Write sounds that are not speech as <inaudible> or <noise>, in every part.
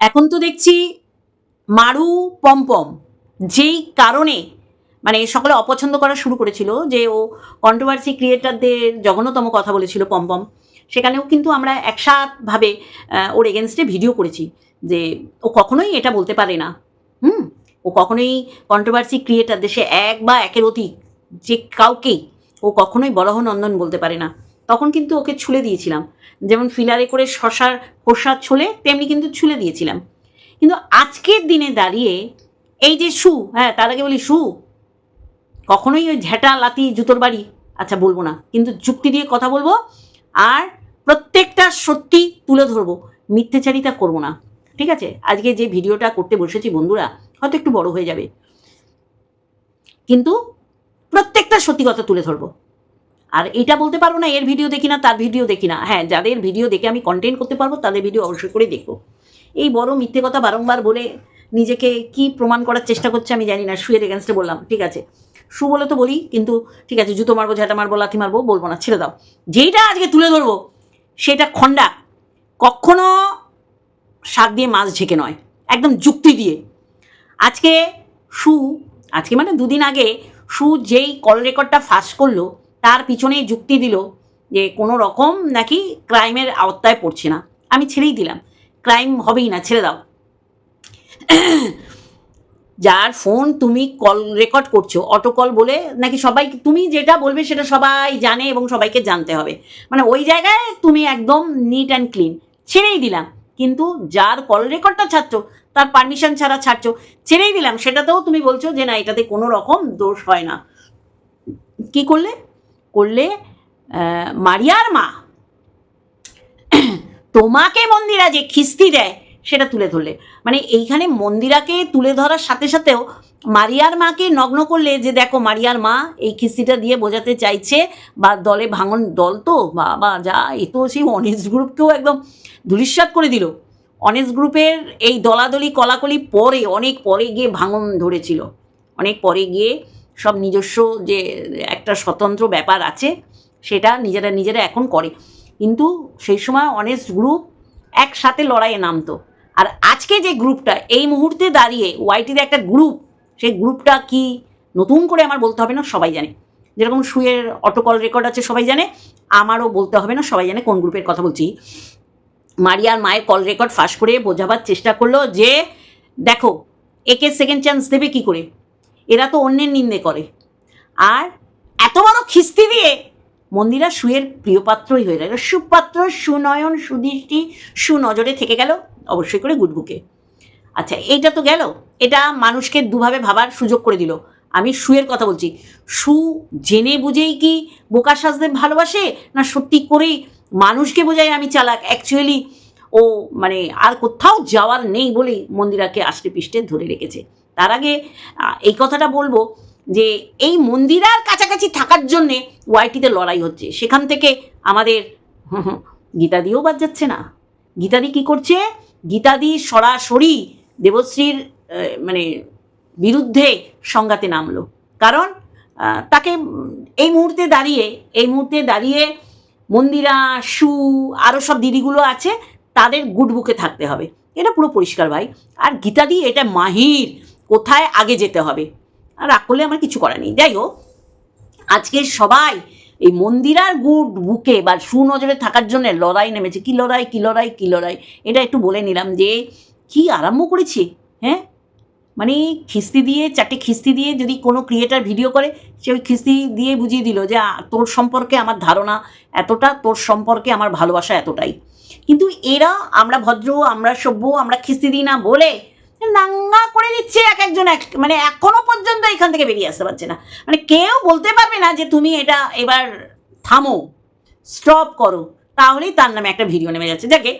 এখন তো দেখছি মারু পম্পম যেই কারণে মানে সকলে অপছন্দ করা শুরু করেছিল যে ও কন্ট্রোভার্সি ক্রিয়েটারদের জঘন্যতম কথা বলেছিল পম্পম সেখানেও কিন্তু আমরা একসাথভাবে ওর এগেনস্টে ভিডিও করেছি যে ও কখনোই এটা বলতে পারে না। হুম? ও কখনোই কন্ট্রোভার্সি ক্রিয়েটার দেশে এক বা একের অধিক যে কাউকেই ও কখনোই বরাহ নন্দন বলতে পারে না। তখন কিন্তু ওকে ছুলে দিয়েছিলাম। যেমন ফিলারে করে শশার খোসা ছুলে তেমনি কিন্তু ছুলে দিয়েছিলাম। কিন্তু আজকের দিনে দাঁড়িয়ে এই যে শু হ্যাঁ তার আগে বলি শু, কখনোই ওই ঝেঁটা লাতি জুতোর বাড়ি আচ্ছা বলব না। কিন্তু যুক্তি দিয়ে কথা বলব আর প্রত্যেকটা সত্যি তুলে ধরবো, মিথ্যেচারিতা করব না। ঠিক আছে? আজকে যে ভিডিওটা করতে বসেছি বন্ধুরা, হয়তো একটু বড় হয়ে যাবে। কিন্তু প্রত্যেকটা সত্যি কথা তুলে ধরবো। আর এটা বলতে পারব না, এর ভিডিও দেখি না, তার ভিডিও দেখি না। হ্যাঁ যাদের ভিডিও দেখে আমি কন্টেন্ট করতে পারব, তাদের ভিডিও অবশ্যই করে দেখব। এই বড় মিথ্যে কথা বারংবার বলে নিজেকে কি প্রমাণ করার চেষ্টা করছে আমি জানি না শুয়ের এগেনস্টে বললাম, ঠিক আছে। শু বলে তো বলি, কিন্তু ঠিক আছে, জুতো মারবো, ঝাঁটা মারবো, লাথি মারবো, বলব না, ছেড়ে দাও। যেইটা আজকে তুলে ধরবো, সেটা খন্ডা কখনো শাক দিয়ে মাছ ঝেঁকে নয়, একদম যুক্তি দিয়ে। আজকে সু আজকে মানে দুদিন আগে সু যেই কল রেকর্ডটা ফাঁস করল তার পিছনে যুক্তি দিল যে কোনো রকম নাকি ক্রাইমের আওতায় পড়ছে না। আমি ছেড়েই দিলাম। ক্রাইম হবেই না, ছেড়ে দাও। যার ফোন তুমি কল রেকর্ড করছ, অটো কল বলে নাকি সবাই তুমি যেটা বলবে সেটা সবাই জানে এবং সবাইকে জানতে হবে। মানে ওই জায়গায় তুমি একদম নিট অ্যান্ড ক্লিন ছেড়েই দিলাম। কিন্তু যার কল রেকর্ডটা ছাড়ছো, তার পারমিশন ছাড়া ছাড়ছো, ছেড়েই দিলাম। সেটাতেও তুমি বলছো যে না, এটাতে কোনো রকম দোষ হয় না। কি করলে? করলে মারিয়ার মা তোমাকে মন্দিরা যে খিস্তি দেয়, সেটা তুলে ধরলে। মানে এইখানে মন্দিরাকে তুলে ধরার সাথে সাথেও মারিয়ার মাকে নগ্ন করলে যে দেখো মারিয়ার মা এই খিস্তিটা দিয়ে বোঝাতে চাইছে, বা দলে ভাঙন দল তো, বাবা যা, এ তো সেই অনেস্ট গ্রুপকেও একদম ধূলিসাৎ করে দিল। অনেস্ট গ্রুপের এই দলাদলি কলাকলি পরে, অনেক পরে গিয়ে ভাঙন ধরেছিল। অনেক পরে গিয়ে সব নিজস্ব যে একটা স্বতন্ত্র ব্যাপার আছে, সেটা নিজেরা নিজেরা এখন করে। কিন্তু সেই সময় অনেস্ট গ্রুপ একসাথে লড়াইয়ে নামতো। আর আজকে যে গ্রুপটা এই মুহূর্তে দাঁড়িয়ে ওয়াইটিতে একটা গ্রুপ সেই গ্রুপটা কি নতুন করে আমার বলতে হবে না, সবাই জানে। যেরকম শুয়ের অটোকল রেকর্ড আছে, সবাই জানে। আমারও বলতে হবে না, সবাই জানে কোন গ্রুপের কথা বলছি। মারিয়ার মায়ের কল রেকর্ড ফাঁস করে বোঝাবার চেষ্টা করল যে, দেখো, একে সেকেন্ড চান্স দেবে কি করে? এরা তো অন্যের নিন্দে করে। আর এত বড় খিস্তি দিয়ে মন্দিরা সুয়ের প্রিয় পাত্রই হয়ে গেল। সুপাত্র, সুনয়ন, সুদৃষ্টি, সুনজরে থেকে গেল অবশ্যই করে গুডবুকে আচ্ছা এইটা তো গেল। এটা মানুষকে দুভাবে ভাবার সুযোগ করে দিল। আমি সুয়ের কথা বলছি। সু জেনে বুঝেই কি বোকা সাজতে ভালোবাসে? না সত্যি করেই মানুষকে বোঝায় আমি চালাক? অ্যাকচুয়ালি ও মানে আর কোথাও যাওয়ার নেই বলেই মন্দিরাকে আষ্টে পিষ্টে ধরে রেখেছে। তার আগে এই কথাটা বলব যে এই মন্দিরার কাছাকাছি থাকার জন্যে ওয়াইটিতে লড়াই হচ্ছে। সেখান থেকে আমাদের <laughs> গীতাদিও বাদ যাচ্ছে না। গীতাদি কি করছে? গীতাদি সরাসরি দেবশ্রীর মানে বিরুদ্ধে সংঘাতে নামলো। কারণ তাকে এই মুহূর্তে দাঁড়িয়ে, এই মুহূর্তে দাঁড়িয়ে মন্দিরা, সু আরও সব দিদিগুলো আছে তাদের গুড বুকে থাকতে হবে। এটা পুরো পরিষ্কার ভাই। আর গীতা গীতাদি, এটা মাহির। কোথায় আগে যেতে হবে? আর রাগ করলে আমার কিছু করার নেই। যাই হোক, আজকে সবাই এই মন্দিরার গুড বুকে বা সুনজরে থাকার জন্য লড়াই নেমেছে। কি লড়াই কি লড়াই কি লড়াই? এটা একটু বলে নিলাম যে, কি আরম্ভ করেছে? হ্যাঁ? মানে খিস্তি দিয়ে, চারটে খিস্তি দিয়ে যদি কোনো ক্রিয়েটার ভিডিও করে, সে ওই খিস্তি দিয়ে বুঝিয়ে দিল যে তোর সম্পর্কে আমার ধারণা এতটা, তোর সম্পর্কে আমার ভালোবাসা এতটাই। কিন্তু এরা আমরা ভদ্র, আমরা সভ্য, আমরা খিস্তি দিই না বলে নাঙ্গা করে দিচ্ছে এক একজন এক মানে এখনও পর্যন্ত এখান থেকে বেরিয়ে আসতে পারছে না। মানে কেউ বলতে পারবে না যে তুমি এটা এবার থামো স্টপ করো। তাহলেই তার নামে একটা ভিডিও নেমে যাচ্ছে। যাকে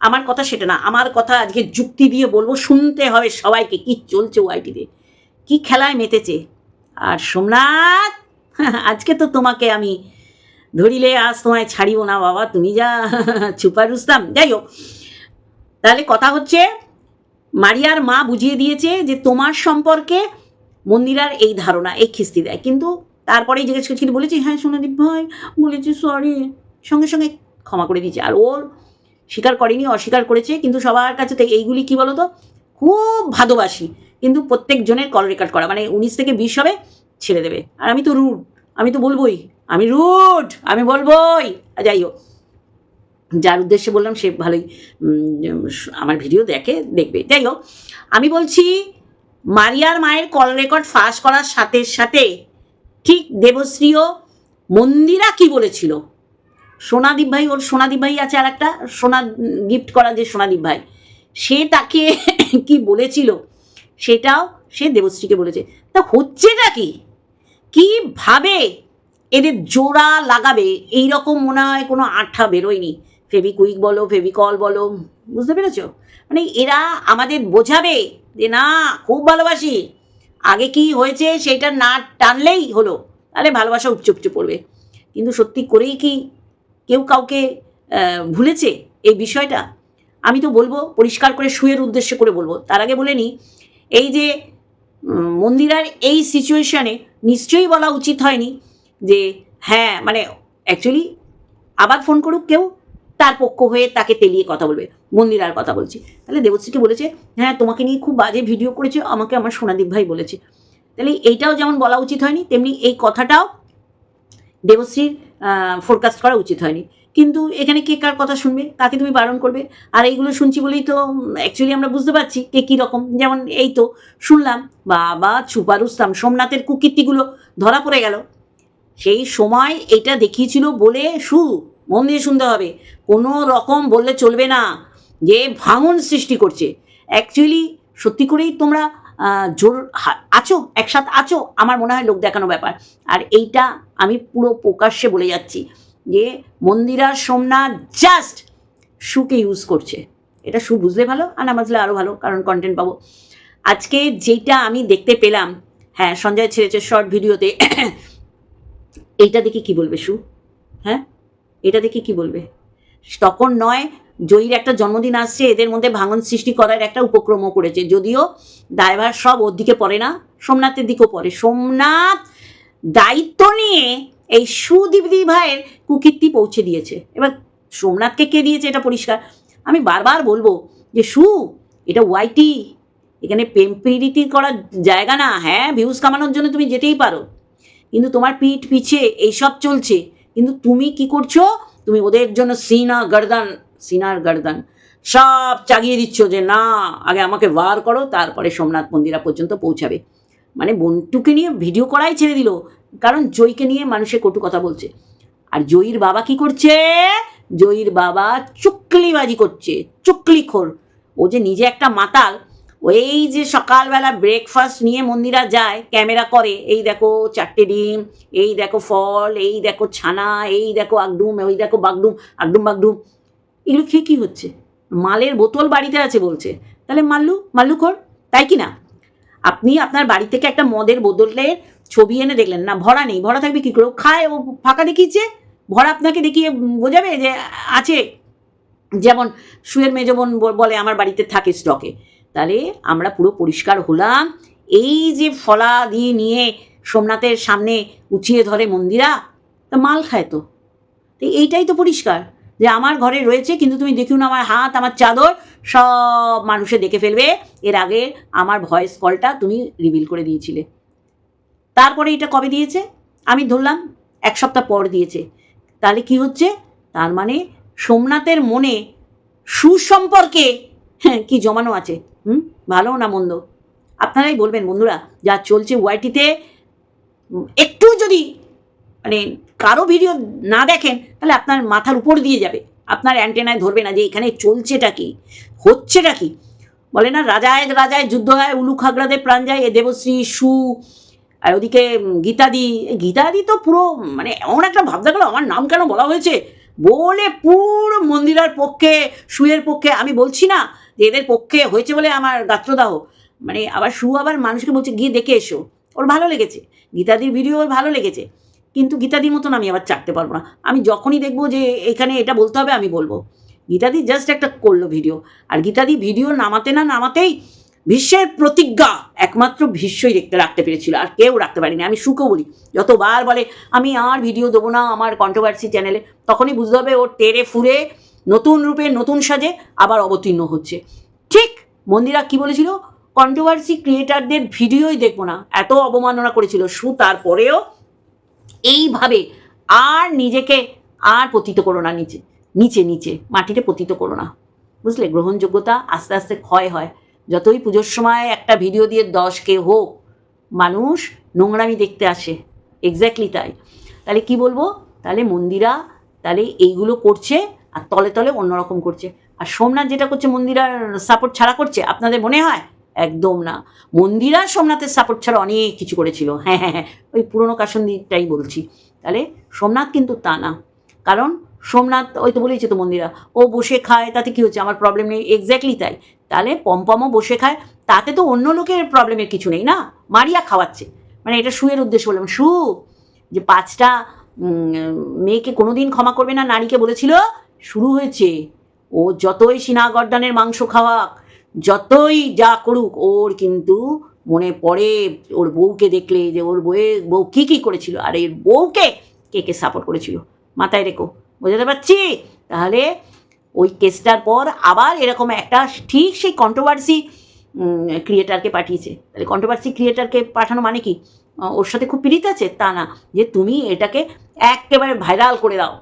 আমার কথা সেটা না, আমার কথা আজকে যুক্তি দিয়ে বলব, শুনতে হবে সবাইকে কি চলছে ওয়াইটিতে কি খেলায় মেতেছে। আর সোমনাথ, <laughs> আজকে তো তোমাকে আমি ধরিলে আজ তোমায় ছাড়িব না বাবা, তুমি যা <laughs> ছুপা রুস্তাম। যাই হোক তাহলে কথা হচ্ছে, মারিয়ার মা বুঝিয়ে দিয়েছে যে তোমার সম্পর্কে মন্দিরার এই ধারণা, এই খিস্তি দেয়। কিন্তু তারপরেই জিজ্ঞেস করছিল, বলেছি হ্যাঁ সোনাদীপ ভাই, বলেছি সরি সঙ্গে সঙ্গে ক্ষমা করে দিয়েছে। আর ওর স্বীকার করেনি, অস্বীকার করেছে, কিন্তু সবার কাছে তো এইগুলি কি বলতো? খুব ভাদবাসী কিন্তু প্রত্যেকজনের কল রেকর্ড করা মানে উনিশ থেকে বিশ হবে, ছেড়ে দেবে। আর আমি তো রুড আমি তো বলবোই, আমি রুড আমি বলবোই। যাই হোক, যার উদ্দেশ্যে বললাম সে ভালোই আমার ভিডিও দেখে দেখবে। যাই হোক, আমি বলছি, মারিয়ার মায়ের কল রেকর্ড ফাঁস করার সাথে সাথে ঠিক দেবশ্রীও মন্দিরা কি বলেছিল? সোনাদীপ ভাই, ওর সোনাদীপ ভাই আছে আর একটা সোনা গিফট করা যে সোনাদীপ ভাই, সে তাকে <coughs> কি বলেছিল? সেটাও সে দেবশ্রীকে বলেছে। তা হচ্ছেটা কি? কীভাবে এদের জোড়া লাগাবে? এই রকম মনে হয় কোনো আঠা বেরোয়নি। ফেভিকুইক বলো, ফেভিকল বলো, বুঝতে পেরেছ? মানে এরা আমাদের বোঝাবে যে না, খুব ভালোবাসি। আগে কি হয়েছে সেটা না টানলেই হলো, তাহলে ভালোবাসা উপচে উপচে পড়বে। কিন্তু সত্যি করেই কি কেউ কাউকে ভুলেছে এই বিষয়টা? আমি তো বলব, পরিষ্কার করে শুয়ের উদ্দেশ্য করে বলব। তার আগে বলে নিই এই যে মন্দিরার এই সিচুয়েশনে নিশ্চয়ই বলা উচিত হয়নি যে হ্যাঁ মানে অ্যাকচুয়ালি আবার ফোন করুক কেউ, তার পক্ষ হয়ে তাকে তেলিয়ে কথা বলবে, মন্দিরার কথা বলছি। তাহলে দেবশ্রীকে বলেছে হ্যাঁ তোমাকে নিয়ে খুব বাজে ভিডিও করেছে, আমাকে আমার সোনাদীপ ভাই বলেছে। তাহলে এইটাও যেমন বলা উচিত হয়নি, তেমনি এই কথাটাও দেবশ্রীর ফোরকাস্ট করা উচিত হয়নি। কিন্তু এখানে কে কার কথা শুনবে? কাকে তুমি বারণ করবে? আর এইগুলো শুনছি বলেই তো অ্যাকচুয়ালি আমরা বুঝতে পারছি কে কী রকম। যেমন এই তো, শুনলাম, বাবা ছুপা রুস্তাম সোমনাথের কুকীর্তিগুলো ধরা পড়ে গেল। সেই সময় এটা দেখিয়েছিল বলে সু, মন দিয়ে শুনতে হবে। কোনো রকম বললে চলবে না যে ভাঙন সৃষ্টি করছে। অ্যাকচুয়ালি সত্যি করেই তোমরা জোর আছো, একসাথে আছো, আমার মনে হয় লোক দেখানো ব্যাপার। আর এইটা আমি পুরো প্রকাশ্যে বলে যাচ্ছি। যে মন্দিরা সোমনাথ জাস্ট শুকে ইউজ করছে। এটা শু বুঝলে ভালো আর না বুঝলে আরও ভালো, কারণ কন্টেন্ট পাবো। আজকে যেটা আমি দেখতে পেলাম হ্যাঁ সঞ্জয় ছেড়েছে শর্ট ভিডিওতে, এইটা দেখে কি বলবে শু হ্যাঁ? এটা দেখে কি বলবে? তখন নয়, জয়ীর একটা জন্মদিন আসছে, এদের মধ্যে ভাঙন সৃষ্টি করার একটা উপক্রমও করেছে। যদিও দায়ভার সব ওর দিকে পড়ে না, সোমনাথের দিকেও পড়ে। সোমনাথ দায়িত্ব নিয়ে এই সুদীপদি ভাইয়ের কুকীর্তি পৌঁছে দিয়েছে। এবার সোমনাথকে কে দিয়েছে এটা পরিষ্কার? আমি বারবার বলব যে সু, এটা ওয়াইটি এখানে প্রেম প্রীতি করার জায়গা না। হ্যাঁ ভিউজ কামানোর জন্য তুমি যেতেই পারো। কিন্তু তোমার পিঠ পিছে এইসব চলছে। কিন্তু তুমি কি করছ? তুমি ওদের জন্য সিনা গর্দান সিনার গর্দান সব চাগিয়ে দিচ্ছ যে না, আগে আমাকে বার করো, তারপরে সোমনাথ মন্দিরা পর্যন্ত পৌঁছাবে। মানে বন্টুকে নিয়ে ভিডিও করাই ছেড়ে দিল। কারণ জয়কে নিয়ে মানুষে কটু কথা বলছে। আর জয়ীর বাবা কি করছে? জয়ীর বাবা চুকলিবাজি করছে, চুকলিখোর। ও যে নিজে একটা মাতাল এই যে সকালবেলা ব্রেকফাস্ট নিয়ে মন্দিরা যায়, ক্যামেরা করে, এই দেখো চারটে ডিম, এই দেখো ফল, এই দেখো ছানা, এই দেখো আগডুম ওই দেখো বাগডুম, আগডুম বাগডুম। এগুলো খেয়ে কী হচ্ছে? মালের বোতল বাড়িতে আছে বলছে। তাহলে মাল্লু মাল্লু কর তাই কি না? আপনি আপনার বাড়ি থেকে একটা মদের বোতলের ছবি এনে দেখলেন। না, ভরা নেই। ভরা থাকবে কী করে? খায়, ও ফাঁকা দেখিয়েছে। ভরা আপনাকে দেখিয়ে বোঝাবে যে আছে। যেমন সুয়ের মেজবন বলে, আমার বাড়িতে থাকে স্টকে। তাহলে আমরা পুরো পরিষ্কার হলাম। এই যে ফলা দিয়ে নিয়ে সোমনাথের সামনে উঁচিয়ে ধরে মন্দিরা, তা মাল খায় তো। তো এইটাই তো পরিষ্কার। যে আমার ঘরে রয়েছে, কিন্তু তুমি দেখিও না আমার হাত, আমার চাদর, সব মানুষে দেখে ফেলবে। এর আগে আমার ভয়েস কলটা তুমি রিভিল করে দিয়েছিলে। তারপরে এটা কবে দিয়েছে? আমি ধরলাম, এক সপ্তাহ পর দিয়েছে। তাহলে কি হচ্ছে? তার মানে সোমনাথের মনে সুসম্পর্কে হ্যাঁ <laughs> কি জমানো আছে? হুম? ভালো না মন্দ? আপনারাই বলবেন বন্ধুরা, যা চলছে ওয়াইটিতে একটু যদি মানে কারও ভিডিও না দেখেন, তাহলে আপনার মাথার উপর দিয়ে যাবে। আপনার অ্যান্টেনায় ধরবে না যে এখানে চলছেটা কি, হচ্ছেটা কি। বলে না রাজায় রাজায় যুদ্ধ হয়, উলু খাগড়াদের প্রাণ যায়, এ দেবশ্রী, সু, আর ওদিকে গীতাদি। গীতাদি তো পুরো মানে এমন একটা ভাবনা গেল আমার নাম কেন বলা হয়েছে? বলে পুরো মন্দিরার পক্ষে, সুয়ের পক্ষে, আমি বলছি না যে এদের পক্ষে হয়েছে বলে আমার গাত্রদাহ। মানে আবার সু আবার মানুষকে বলছে, গিয়ে দেখে এসো, ওর ভালো লেগেছে। গীতাদির ভিডিও ওর ভালো লেগেছে। কিন্তু গীতাদির মতন আমি আবার চাটতে পারব না। আমি যখনই দেখব যে এখানে এটা বলতে হবে, আমি বলব। গীতাদি জাস্ট একটা করল ভিডিও আর গীতাদি ভিডিও নামাতে না নামাতেই ভীষ্মের প্রতিজ্ঞা একমাত্র ভীষ্মই দেখতে রাখতে পেরেছিল, আর কেউ রাখতে পারেনি। আমি সুখও বলি, যতবার বলে, আমি আর ভিডিও দেবো না আমার কন্ট্রোভার্সি চ্যানেলে তখনই বুঝতে হবে ওর টেরে ফুরে নতুন রূপে নতুন সাজে আবার অবতীর্ণ হচ্ছে। ঠিক মন্দিরা কি বলেছিল? কন্ট্রোভার্সি ক্রিয়েটারদের ভিডিওই দেখব না। এত অবমাননা করেছিল সু, তারপরেও এইভাবে আর নিজেকে আর পতিত করো না নিচে নিচে নিচে, মাটিতে পতিত করো না। বুঝলে? গ্রহণযোগ্যতা আস্তে আস্তে ক্ষয় হয়। যতই পুজোর সময় একটা ভিডিও দিয়ে দশ কে হোক, মানুষ নোংরামি দেখতে আসে। এক্স্যাক্টলি তাই। তাহলে কি বলব? তাহলে মন্দিরা তাহলে এইগুলো করছে আর তলে তলে অন্যরকম করছে। আর সোমনাথ যেটা করছে মন্দিরার সাপোর্ট ছাড়া করছে, আপনাদের মনে হয়? একদম না। মন্দিরা সোমনাথের সাপোর্ট ছাড়া অনেক কিছু করেছিল। হ্যাঁ হ্যাঁ হ্যাঁ ওই পুরনো কাসন্দিটাই বলছি। তাহলে সোমনাথ কিন্তু তা না। কারণ সোমনাথ, ওই তো বলেইছে তো মন্দিরা, ও বসে খায়, তাতে কি হচ্ছে? আমার প্রবলেম নেই। এক্স্যাক্টলি তাই। তাহলে পম্পমও বসে খায়, তাতে তো অন্য লোকের প্রবলেমের কিছু নেই না? মারিয়া খাওয়াচ্ছে। মানে এটা শুয়ের উদ্দেশ্য বললাম, শু, যে পাঁচটা মেয়েকে কোনোদিন ক্ষমা করবে না। নারীকে বলেছিল, শুরু হয়েছে। ও যতই সিনা গর্দানের মাংস খাওয়াক যতই যা করুক, ওর কিন্তু মনে পড়ে ওর বউকে দেখলে যে ওর বউয়ের বউ কী কী করেছিল, আর এর বউকে কে কে সাপোর্ট করেছিল, মাথায় রেখো, বোঝাতে পারছি? তাহলে ওই কেসটার পর আবার এরকম একটা ঠিক সেই কন্ট্রোভার্সি ক্রিয়েটারকে পাঠিয়েছে। তাহলে কন্ট্রোভার্সি ক্রিয়েটারকে পাঠানো মানে কি? ওর সাথে খুব পীড়িত আছে? তা না, যে তুমি এটাকে একেবারে ভাইরাল করে দাও।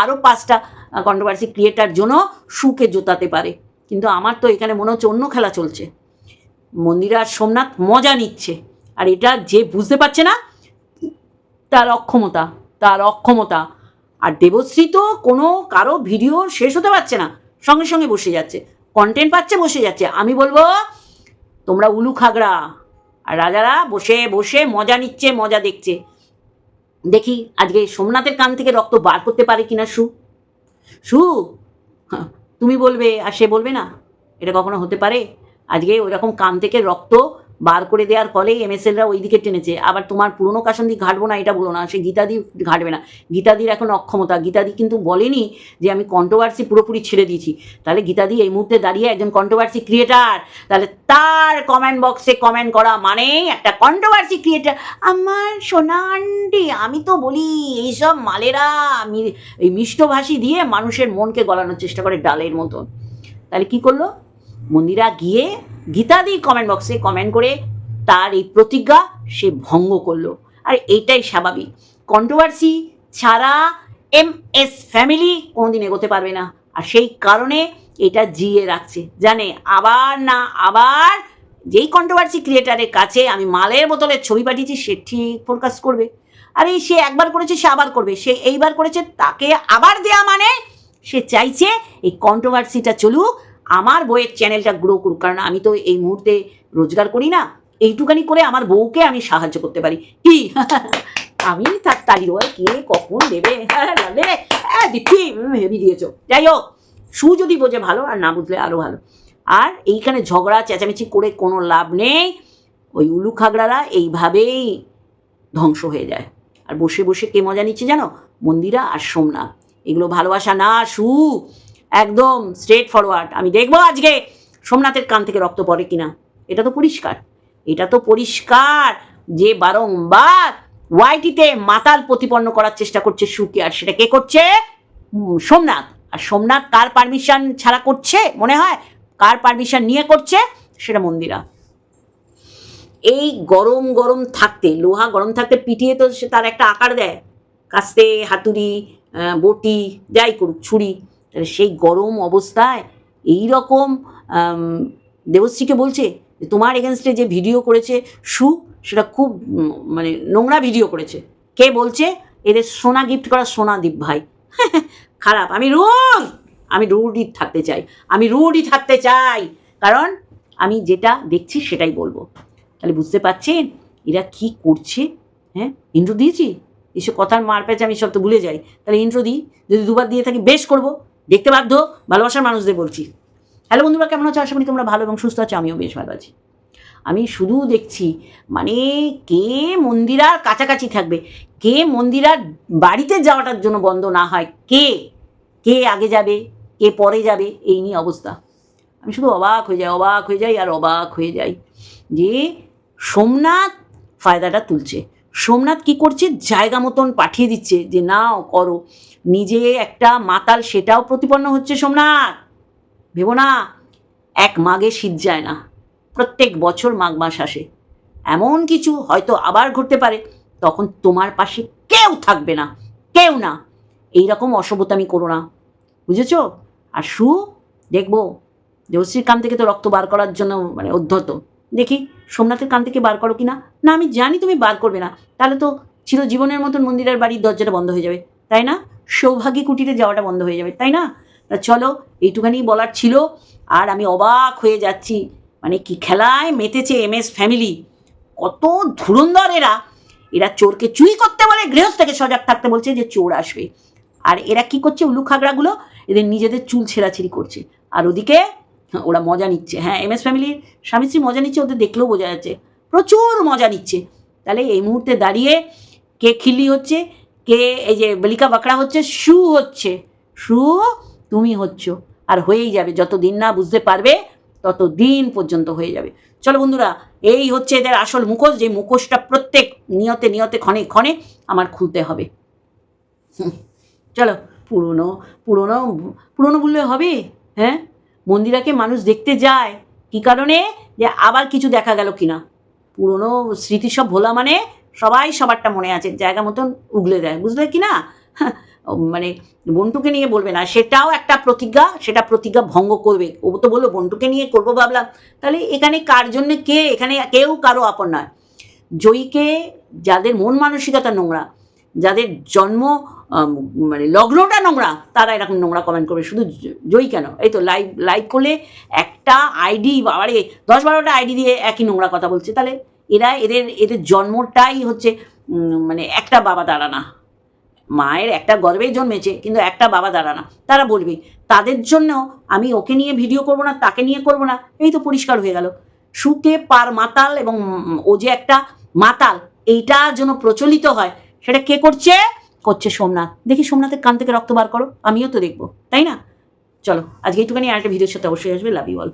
আরও পাঁচটা কন্ট্রোভার্সি ক্রিয়েটার জন্য সুখে জোতাতে পারে। কিন্তু আমার তো এখানে মনে হচ্ছে অন্য খেলা চলছে। মন্দিরা আর সোমনাথ মজা নিচ্ছে। আর এটা যে বুঝতে পারছে না, তার অক্ষমতা তার অক্ষমতা। আর দেবশ্রী তো কোনো, কারও ভিডিও শেষ হতে পারছে না, সঙ্গে সঙ্গে বসে যাচ্ছে। কন্টেন্ট পাচ্ছে, বসে যাচ্ছে। আমি বলব, তোমরা উলু খাগড়া আর রাজারা বসে বসে মজা নিচ্ছে, মজা দেখছে। দেখি, আজকে সোমনাথের কান থেকে রক্ত বার করতে পারে কিনা সু? সু? তুমি বলবে আর সে বলবে না? এটা কখনো হতে পারে? আজকে ওইরকম কান থেকে রক্ত বার করে দেওয়ার ফলেই এমএসএলরা ওই দিকে টেনেছে। আবার তোমার পুরনো কাসন্দি ঘাটবো না, এটা বলো না। সে গীতাদি ঘাটবে না। গীতাদির এখন অক্ষমতা। গীতাদি কিন্তু বলেনি যে আমি কন্ট্রোভার্সি পুরোপুরি ছেড়ে দিয়েছি। তাহলে গীতাদি এই মুহূর্তে দাঁড়িয়ে একজন কন্ট্রোভার্সি ক্রিয়েটার তাহলে তার কমেন্ট বক্সে কমেন্ট করা মানে একটা কন্ট্রোভার্সি ক্রিয়েটার আমার সোনান্ডি আমি তো বলি, এইসব মালেরা আমি এই মিষ্টভাষী দিয়ে মানুষের মনকে গলানোর চেষ্টা করে ডালের মতন। তাহলে কি করল? মন্দিরা গিয়ে গীতাদি কমেন্ট বক্সে কমেন্ট করে তার এই প্রতিজ্ঞা সে ভঙ্গ করল। আর এইটাই স্বাভাবিক। কন্ট্রোভার্সি ছাড়া এম এস ফ্যামিলি কোনোদিন এগোতে পারবে না। আর সেই কারণে এটা জিয়ে রাখছে। জানে, আবার না আবার যেই কন্ট্রোভার্সি ক্রিয়েটারের কাছে আমি মালের বোতলের ছবি পাঠিয়েছি, সে ঠিক ফোরকাস করবে। আরে, সে একবার করেছে, সে আবার করবে। সে এইবার করেছে, তাকে আবার দেয়া মানে সে চাইছে এই কন্ট্রোভার্সিটা চলুক আমার বইয়ের চ্যানেলটা গ্রো করুক। কারণ আমি তো এই মুহূর্তে রোজগার করি না, এইটুকানি করে আমার বউকে আমি সাহায্য করতে পারি। কি? <laughs> আমি তার তালি দেবো কে কখন দেবে? <laughs> দিচ্ছি হেভি দিয়েছ। যাই হোক, সু যদি বোঝে ভালো আর না বুঝলে আরও ভালো। আর এইখানে ঝগড়া, চেঁচামেচি করে কোনো লাভ নেই। ওই উলু খাগড়ারা এইভাবেই ধ্বংস হয়ে যায়। আর বসে বসে কে মজা নিচ্ছে জানো? মন্দিরা আর সোমনাথ। এগুলো ভালোবাসা না, সু। একদম স্ট্রেট ফরওয়ার্ড আমি দেখব আজকে সোমনাথের কান থেকে রক্ত পড়ে কিনা। এটা তো পরিষ্কার। এটা তো পরিষ্কার যে বারংবার ওয়াইটিতে মাতাল প্রতিপন্ন করার চেষ্টা করছে সুকে আর সেটা কে করছে? সোমনাথ। আর সোমনাথ কার পারমিশন ছাড়া করছে? মনে হয়? কার পারমিশন নিয়ে করছে? সেটা মন্দিরা। এই গরম গরম থাকতে, লোহা গরম থাকতে পিটিয়ে তো সে তার একটা আকার দেয়। কাস্তে, হাতুড়ি বটি, যাই করুক, ছুরি। সেই গরম অবস্থায় এই রকম দেবশ্রীকে বলছে তোমার এগেনস্টে যে ভিডিও করেছে সু, সেটা খুব মানে নোংরা ভিডিও করেছে। কে বলছে? এদের সোনা গিফট করা সোনা সোনাদীপ ভাই। <laughs> খারাপ, আমি রুল আমি রুডই থাকতে চাই, আমি রুডই থাকতে চাই। কারণ আমি যেটা দেখছি সেটাই বলব। তাহলে বুঝতে পারছেন এরা কি করছে? হ্যাঁ ইন্ট্রো দিয়েছি? এসব কথার মার আমি সব তো ভুলে যাই। তাহলে ইন্ট্রো দিই, যদি দুবার দিয়ে থাকি বেশ করব। দেখতে বাধ্য, ভালোবাসার মানুষদের বলছি। হ্যালো বন্ধুরা, কেমন আছো? আশা করি তোমরা ভালো এবং সুস্থ আছো, আমিও বেশ ভালো আছি। আমি শুধু দেখছি মানে কে মন্দিরার কাছাকাছি থাকবে, কে মন্দিরার বাড়িতে যাওয়াটার জন্য বন্ধ না হয়, কে? কে আগে যাবে, কে পরে যাবে, এই নিয়ে অবস্থা। আমি শুধু অবাক হয়ে যাই, অবাক হয়ে যাই আর অবাক হয়ে যাই যে সোমনাথ ফায়দাটা তুলছে। সোমনাথ কি করছে? জায়গা মতন পাঠিয়ে দিচ্ছে যে, নাও, করো। নিজে একটা মাতাল, সেটাও প্রতিপন্ন হচ্ছে সোমনাথ। ভেবো না, এক মাঘে শীত যায় না। প্রত্যেক বছর মাঘ মাস আসে। এমন কিছু হয়তো আবার ঘটতে পারে, তখন তোমার পাশে কেউ থাকবে না, কেউ না। এই রকম অসভ্যতামি করো না। বুঝেছ? আর সু, দেখব, দেবশ্রীর কান থেকে তো রক্ত বার করার জন্য মানে অধ্যত দেখি, সোমনাথের কান থেকে বার করো কি না না, আমি জানি তুমি বার করবে না। তাহলে তো চিরজীবনের মতন মন্দিরের বাড়ির দরজাটা বন্ধ হয়ে যাবে, তাই না? সৌভাগী কুটিরে যাওয়াটা বন্ধ হয়ে যাবে, তাই না? তা চলো, এইটুখানি বলার ছিল, আর আমি অবাক হয়ে যাচ্ছি। মানে কি খেলায় মেতেছে এম এস ফ্যামিলি। কত ধুরন্ধর এরা। এরা চোরকে চুরি করতে বলে, গৃহস্থকে সজাগ থাকতে বলছে যে চোর আসবে। আর এরা কি করছে, উল্লু খাগড়াগুলো? এদের নিজেদের চুল ছেঁড়াছিড়ি করছে। আর ওদিকে, ওরা মজা নিচ্ছে। হ্যাঁ এম এস ফ্যামিলির স্বামী স্ত্রী মজা নিচ্ছে, ওদের দেখলেও বোঝা যাচ্ছে। প্রচুর মজা নিচ্ছে। তাহলে এই মুহূর্তে দাঁড়িয়ে কে খিল্লি হচ্ছে? কে, এই যে বলিকা বাঁকড়া হচ্ছে শু হচ্ছে। শু তুমি হচ্ছ। আর হয়েই যাবে যত দিন না বুঝতে পারবে তত দিন পর্যন্ত হয়ে যাবে। চলো বন্ধুরা, এই হচ্ছে এদের আসল মুখোশ, যে মুখোশটা প্রত্যেক নিয়তে নিয়তে, ক্ষণে ক্ষণে আমার খুলতে হবে। চলো, পুরনো পুরনো পুরনো বললে হবে? হ্যাঁ? মন্দিরাকে মানুষ দেখতে যায়, কি কারণে? যে আবার কিছু দেখা গেল কিনা? পুরনো স্মৃতি সব ভোলা মানে সবাই সবারটা মনে আছে, জায়গা মতন উগলে দেয়, বুঝলে কি না? মানে বন্টুকে নিয়ে বলবে না, সেটাও একটা প্রতিজ্ঞা, সেটা প্রতিজ্ঞা ভঙ্গ করবে। ও তো বলল, বন্টুকে নিয়ে করব ভাবলাম। তাহলে এখানে কার জন্য কে, এখানে কেউ কারও আপন নয়। জয়ীকে যাদের মন মানসিকতা নোংরা, যাদের জন্ম মানে লগ্নটা নোংরা, তারা এরকম নোংরা কমেন্ট করবে। শুধু জয়ী কেন? এই তো লাইভ লাইভ করলে একটা আইডি বাবারে দশ বারোটা আইডি দিয়ে একই নোংরা কথা বলছে। তাহলে এরা এদের এদের জন্মটাই হচ্ছে মানে একটা বাবা দাঁড়ানা। মায়ের একটা গর্বেই জন্মেছে, কিন্তু একটা বাবা দাঁড়ানা। তারা বলবে, তাদের জন্য আমি ওকে নিয়ে ভিডিও করব না, তাকে নিয়ে করব না? এই তো পরিষ্কার হয়ে গেল। সুকে পার মাতাল এবং ও যে একটা মাতাল, এইটা যেন প্রচলিত হয়, সেটা কে করছে? করছে সোমনাথ। দেখি সোমনাথের কান থেকে রক্ত বার করো, আমিও তো দেখব, তাই না? চলো, আজকে এইটুখানি আর একটা ভিডিওর সাথে অবশ্যই আসবে লাভ ইউ অল